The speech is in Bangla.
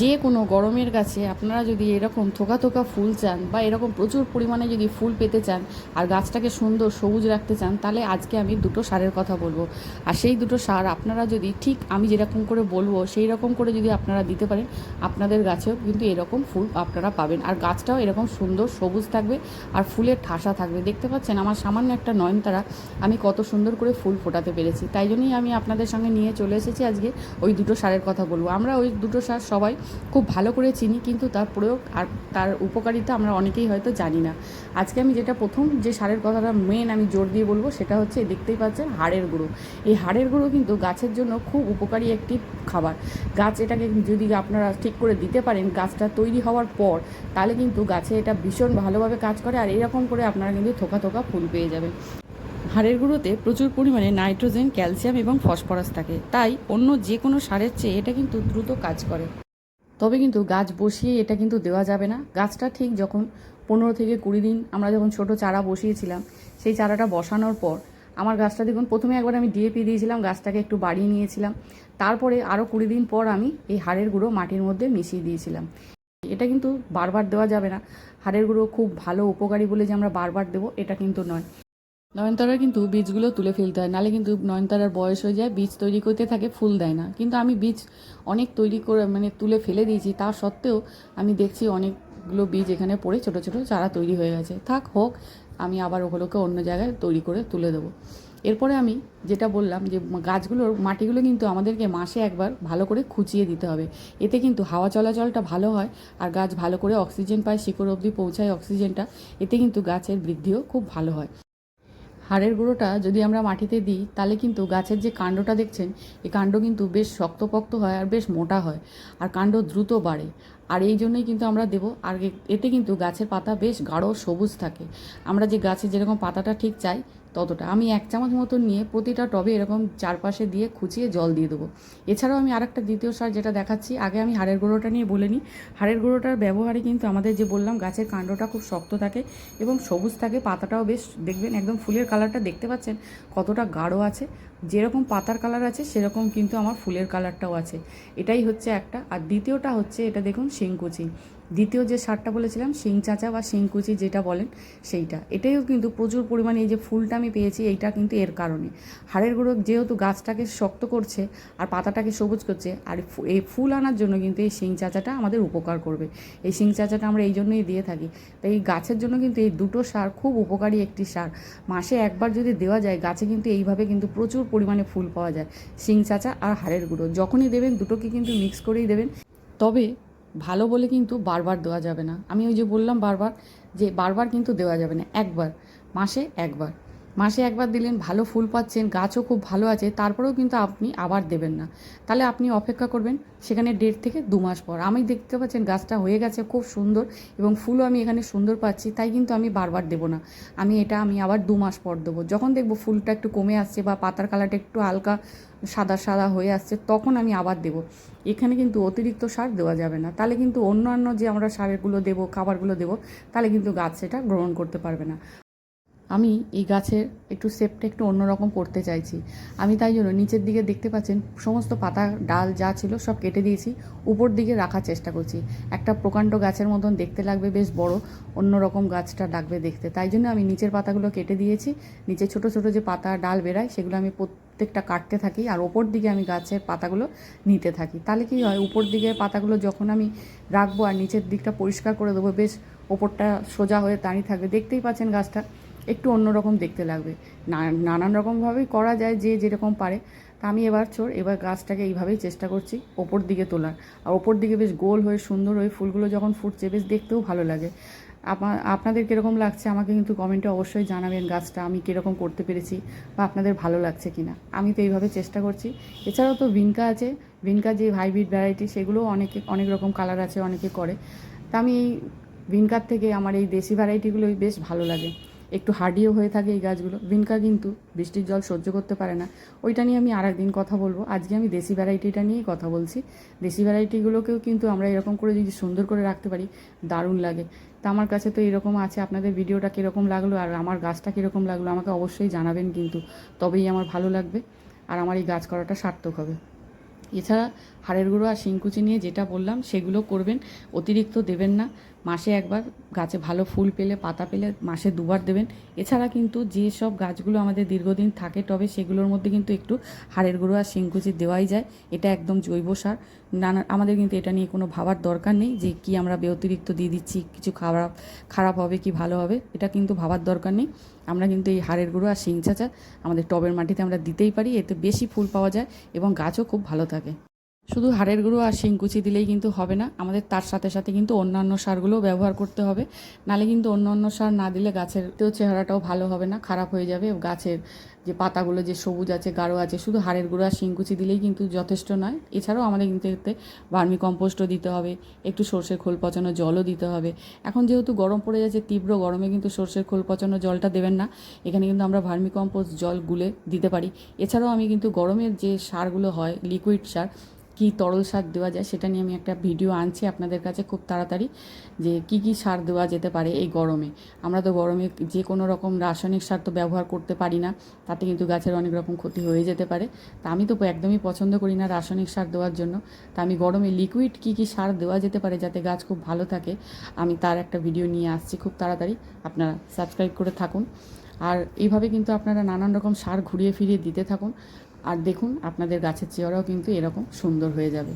যে কোনো গরমের গাছে আপনারা যদি এরকম থোকা থোকা ফুল চান বা এরকম প্রচুর পরিমাণে যদি ফুল পেতে চান আর গাছটাকে সুন্দর সবুজ রাখতে চান, তাহলে আজকে আমি দুটো সারের কথা বলব। আর সেই দুটো সার আপনারা যদি ঠিক আমি যেরকম করে বলব, সেই রকম করে যদি আপনারা দিতে পারেন, আপনাদের গাছেও কিন্তু এরকম ফুল আপনারা পাবেন। আর গাছটাও এরকম সুন্দর সবুজ থাকবে আর ফুলের ঠাসা থাকবে। দেখতে পাচ্ছেন আমার সামান্য একটা নয়নতারা, আমি কত সুন্দর করে ফুল ফোটাতে পেরেছি। তাই জন্যই আমি আপনাদের সঙ্গে নিয়ে চলে এসেছি আজকে ওই দুটো সারের কথা বলব। আমরা ওই দুটো সার সবাই খুব ভালো করে চিনি, কিন্তু তার প্রয়োগ আর তার উপকারিতা আমরা অনেকেই হয়তো জানি না। আজকে আমি যেটা প্রথম যে সারের কথাটা মেন আমি জোর দিয়ে বলব, সেটা হচ্ছে দেখতেই পাচ্ছেন হাড়ের গুঁড়ো। এই হাড়ের গুঁড়ো কিন্তু গাছের জন্য খুব উপকারী একটি খাবার। গাছ এটাকে যদি আপনারা ঠিক করে দিতে পারেন, গাছটা তৈরি হওয়ার পর, তাহলে কিন্তু গাছে এটা ভীষণ ভালোভাবে কাজ করে আর এরকম করে আপনারা কিন্তু থোকা থোকা ফুল পেয়ে যাবেন। হাড়ের গুঁড়োতে প্রচুর পরিমাণে নাইট্রোজেন, ক্যালসিয়াম এবং ফসফরাস থাকে। তাই অন্য যে কোনো সারের চেয়ে এটা কিন্তু দ্রুত কাজ করে। তবে কিন্তু গাছ বসিয়ে এটা কিন্তু দেওয়া যাবে না। গাছটা ঠিক যখন পনেরো থেকে কুড়ি দিন আমরা যখন ছোট চারা বসিয়েছিলাম, সেই চারাটা বসানোর পর আমার গাছটা দেখুন, প্রথমে একবার আমি ডিএপি দিয়েছিলাম, গাছটাকে একটু বাড়িয়ে নিয়েছিলাম। তারপরে আরও কুড়ি দিন পর আমি এই হাড়ের গুঁড়ো মাটির মধ্যে মিশিয়ে দিয়েছিলাম। এটা কিন্তু বারবার দেওয়া যাবে না। হাড়ের গুঁড়ো খুব ভালো উপকারী বলে যে আমরা বারবার দেবো, এটা কিন্তু নয়। নয়নতারার কিন্তু বীজগুলো তুলে ফেলতে হয় নাহলে কিন্তু নয়নতারার বয়স হয়ে যায়, বীজ তৈরি করতে থাকে, ফুল দেয় না। কিন্তু আমি বীজ অনেক তৈরি করে মানে তুলে ফেলে দিয়েছি, তা সত্ত্বেও আমি দেখছি অনেকগুলো বীজ এখানে পড়ে ছোট ছোট চারা তৈরি হয়ে গেছে। থাক হোক, আমি আবার ওগুলোকে অন্য জায়গায় তৈরি করে তুলে দেবো। এরপরে আমি যেটা বললাম যে, গাছগুলোর মাটিগুলো কিন্তু আমাদেরকে মাসে একবার ভালো করে খুঁচিয়ে দিতে হবে। এতে কিন্তু হাওয়া চলাচলটা ভালো হয়, আর গাছ ভালো করে অক্সিজেন পায়, শিকড় অবধি পৌঁছায় অক্সিজেনটা, এতে কিন্তু গাছের বৃদ্ধিও খুব ভালো হয়। হাড়ের গুঁড়োটা যদি আমরা মাটিতে দিই, তাহলে কিন্তু গাছের যে কাণ্ডটা দেখছেন এই কাণ্ড কিন্তু বেশ শক্তপোক্ত হয় আর বেশ মোটা হয় আর কাণ্ড দ্রুত বাড়ে। আর এই জন্যই কিন্তু আমরা দেবো, আর এতে কিন্তু গাছের পাতা বেশ গাঢ় সবুজ থাকে। আমরা যে গাছে যেরকম পাতাটা ঠিক চাই ততটা। আমি এক চামচ মতন নিয়ে প্রতিটা টবে এরকম চারপাশে দিয়ে খুঁচিয়ে জল দিয়ে দেবো। এছাড়াও আমি আরেকটা দ্বিতীয় সার যেটা দেখাচ্ছি, আগে আমি হাড়ের গুঁড়োটা নিয়ে বলে নিই। হাড়ের গুঁড়োটার ব্যবহারে কিন্তু আমাদের যে বললাম, গাছের কাণ্ডটা খুব শক্ত থাকে এবং সবুজ থাকে, পাতাটাও বেশ দেখবেন একদম ফুলের কালারটা দেখতে পাচ্ছেন কতটা গাঢ় আছে। যেরকম পাতার কালার আছে, সেরকম কিন্তু আমার ফুলের কালারটাও আছে। এটাই হচ্ছে একটা। আর দ্বিতীয়টা হচ্ছে, এটা দেখুন শিংকুচি দ্বিতীয় যে সারটা বলেছিলাম, শিং চাঁচা বা শিংকুচি যেটা বলেন, সেইটা। এটাইও কিন্তু প্রচুর পরিমাণে এই যে ফুলটা আমি পেয়েছি, এইটা কিন্তু এর কারণে। হাড়ের গুঁড়ো যেহেতু গাছটাকে শক্ত করছে আর পাতাটাকে সবুজ করছে, আর এই ফুল আনার জন্য কিন্তু এই শিং চাঁচাটা আমাদের উপকার করবে। এই শিং চাঁচাটা আমরা এই জন্যই দিয়ে থাকি। তাই এই গাছের জন্য কিন্তু এই দুটো সার খুব উপকারী একটি সার। মাসে একবার যদি দেওয়া যায়, গাছে কিন্তু এইভাবে কিন্তু প্রচুর পরিমাণে ফুল পাওয়া যায়। শিং, চাচা আর হাড়ের গুঁড়ো। যখনই দেবেন, দুটোকে কিন্তু মিক্স করেই দেবেন। তবে ভালো বলে কিন্তু বারবার দেওয়া যাবে না। আমি ওই যে বললাম বারবার, যে বারবার কিন্তু দেওয়া যাবে না। একবার, মাসে একবার। মাসে একবার দিলেন ভালো ফুল পাচ্ছেন, গাছও খুব ভালো আছে, তারপরেও কিন্তু আপনি আবার দেবেন না। তাহলে আপনি অপেক্ষা করবেন সেখানে দেড় থেকে দু মাস পর। আমি দেখতে পাচ্ছেন গাছটা হয়ে গেছে খুব সুন্দর এবং ফুলও আমি এখানে সুন্দর পাচ্ছি, তাই কিন্তু আমি বারবার দেবো না। আমি এটা আমি আবার দু মাস পর দেবো। যখন দেখব ফুলটা একটু কমে আসছে বা পাতার কালারটা একটু হালকা সাদা সাদা হয়ে আসছে, তখন আমি আবার দেবো। এখানে কিন্তু অতিরিক্ত সার দেওয়া যাবে না। তাহলে কিন্তু অন্যান্য যে আমরা সারগুলো দেবো, খাবারগুলো দেবো, তাহলে কিন্তু গাছ সেটা গ্রহণ করতে পারবে না। আমি এই গাছের একটু শেপটা একটু অন্যরকম করতে চাইছি। আমি তাই জন্য নিচের দিকে দেখতে পাচ্ছেন সমস্ত পাতা, ডাল যা ছিল সব কেটে দিয়েছি, উপর দিকে রাখার চেষ্টা করছি। একটা প্রকাণ্ড গাছের মতন দেখতে লাগবে, বেশ বড়, অন্যরকম গাছটা লাগবে দেখতে। তাই জন্য আমি নিচের পাতাগুলো কেটে দিয়েছি। নিচে ছোট ছোট যে পাতা, ডাল বেরায়, সেগুলো আমি প্রত্যেকটা কাটতে থাকি আর ওপর দিকে আমি গাছের পাতাগুলো নিতে থাকি। তাহলে কি হয়, উপর দিকে পাতাগুলো যখন আমি রাখব আর নিচের দিকটা পরিষ্কার করে দেবো, বেশ ওপরটা সোজা হয়ে দাঁড়িয়ে থাকবে, দেখতেই পাচ্ছেন গাছটা। একটু অন্যরকম দেখতে লাগবে। না- নানান রকমভাবেই করা যায় যে যেরকম পারে। তা আমি এবার চোর, এবার গাছটাকে এইভাবেই চেষ্টা করছি ওপর দিকে তোলার। আর ওপর দিকে বেশ গোল হয়ে, সুন্দর হয়ে ফুলগুলো যখন ফুটছে, বেশ দেখতেও ভালো লাগে। আপনা- আপনাদের কীরকম লাগছে আমাকে কিন্তু কমেন্টে অবশ্যই জানাবেন গাছটা আমি কীরকম করতে পেরেছি বা আপনাদের ভালো লাগছে কিনা। আমি তো এইভাবে চেষ্টা করছি। এছাড়াও তো ভিনকা আছে। ভিনকা যে হাইব্রিড ভ্যারাইটি সেগুলোও অনেকে, অনেক রকম কালার আছে, অনেকে করে। তা আমি এই ভিনকার থেকে আমার এই দেশি ভ্যারাইটিগুলোই বেশ ভালো লাগে। একটু হার্ডিও হয়ে থাকে এই গাছগুলো। ভিনকা কিন্তু বৃষ্টির জল সহ্য করতে পারে না। ওইটা নিয়ে আমি আর একদিন কথা বলব। আজকে আমি দেশি ভ্যারাইটিটা নিয়েই কথা বলছি। দেশি ভ্যারাইটিগুলোকেও কিন্তু আমরা এরকম করে যদি সুন্দর করে রাখতে পারি, দারুণ লাগে। তা আমার কাছে তো এরকম আছে। আপনাদের ভিডিওটা কীরকম লাগল আর আমার গাছটা কীরকম লাগল আমাকে অবশ্যই জানাবেন কিন্তু। তবেই আমার ভালো লাগবে আর আমার এই গাছ করাটা সার্থক হবে। এছাড়া হাড়ের গুঁড়ো আর শিংকুচি নিয়ে যেটা বললাম, সেগুলো করবেন। অতিরিক্ত দেবেন না। মাসে একবার গাছে ভালো ফুল পেলে, পাতা পেলে মাসে দুবার দেবেন। এছাড়া কিন্তু যে সব গাছগুলো আমাদের দীর্ঘদিন থাকে টবে সেগুলোর মধ্যে কিন্তু একটু হাড়ের গুঁড়ো আর শিংকুচি দেওয়াই যায়। এটা একদম জৈব সার। নানা, আমাদের কিন্তু এটা নিয়ে কোনো ভাবার দরকার নেই যে কি আমরা অতিরিক্ত দিয়ে দিচ্ছি, কিছু খারাপ খারাপ হবে কি ভালো হবে, এটা কিন্তু ভাবার দরকার নেই। আমরা কিন্তু এই হাড়ের গুঁড়ো আর শিং চাচা আমাদের টবের মাটিতে আমরা দিতেই পারি, এতে বেশি ফুল পাওয়া যায় এবং গাছও খুব ভালো থাকে। শুধু হাড়ের গুঁড়ো আর শিংকুচি দিলেই কিন্তু হবে না। আমাদের তার সাথে সাথে কিন্তু অন্যান্য সারগুলোও ব্যবহার করতে হবে। নালে কিন্তু অন্য অন্য সার না দিলে গাছের তো চেহারাটাও ভালো হবে না, খারাপ হয়ে যাবে। গাছের যে পাতাগুলো যে সবুজ আছে, গাঢ় আছে, শুধু হাড়ের গুঁড়ো আর শিংকুচি দিলেই কিন্তু যথেষ্ট নয়। এছাড়াও আমাদের কিন্তু এতে ভার্মি কম্পোস্টও দিতে হবে, একটু সর্ষের খোল পচানো জলও দিতে হবে। এখন যেহেতু গরম পড়ে যাচ্ছে, তীব্র গরমে কিন্তু সর্ষের খোল পচানো জলটা দেবেন না। এখানে কিন্তু আমরা ভার্মি কম্পোস্ট জল গুলে দিতে পারি। এছাড়াও আমি কিন্তু গরমের যে সারগুলো হয় লিকুইড সার কী তরল সার দেওয়া যায় সেটা নিয়ে আমি একটা ভিডিও আনছি আপনাদের কাছে খুব তাড়াতাড়ি যে কি কি সার দেওয়া যেতে পারে এই গরমে। আমরা তো গরমে যে কোনো রকম রাসায়নিক সার তো ব্যবহার করতে পারি না, তাতে কিন্তু গাছের অনেক রকম ক্ষতি হয়ে যেতে পারে। তা আমি তো একদমই পছন্দ করি না রাসায়নিক সার দেওয়ার জন্য। তা আমি গরমে লিকুইড কী কী সার দেওয়া যেতে পারে যাতে গাছ খুব ভালো থাকে, আমি তার একটা ভিডিও নিয়ে আসছি খুব তাড়াতাড়ি। আপনারা সাবস্ক্রাইব করে থাকুন। আর এইভাবে কিন্তু আপনারা নানান রকম সার ঘুরিয়ে ফিরিয়ে দিতে থাকুন। আর দেখুন আপনাদের গাছের চেয়ারাও কিন্তু এরকম সুন্দর হয়ে যাবে।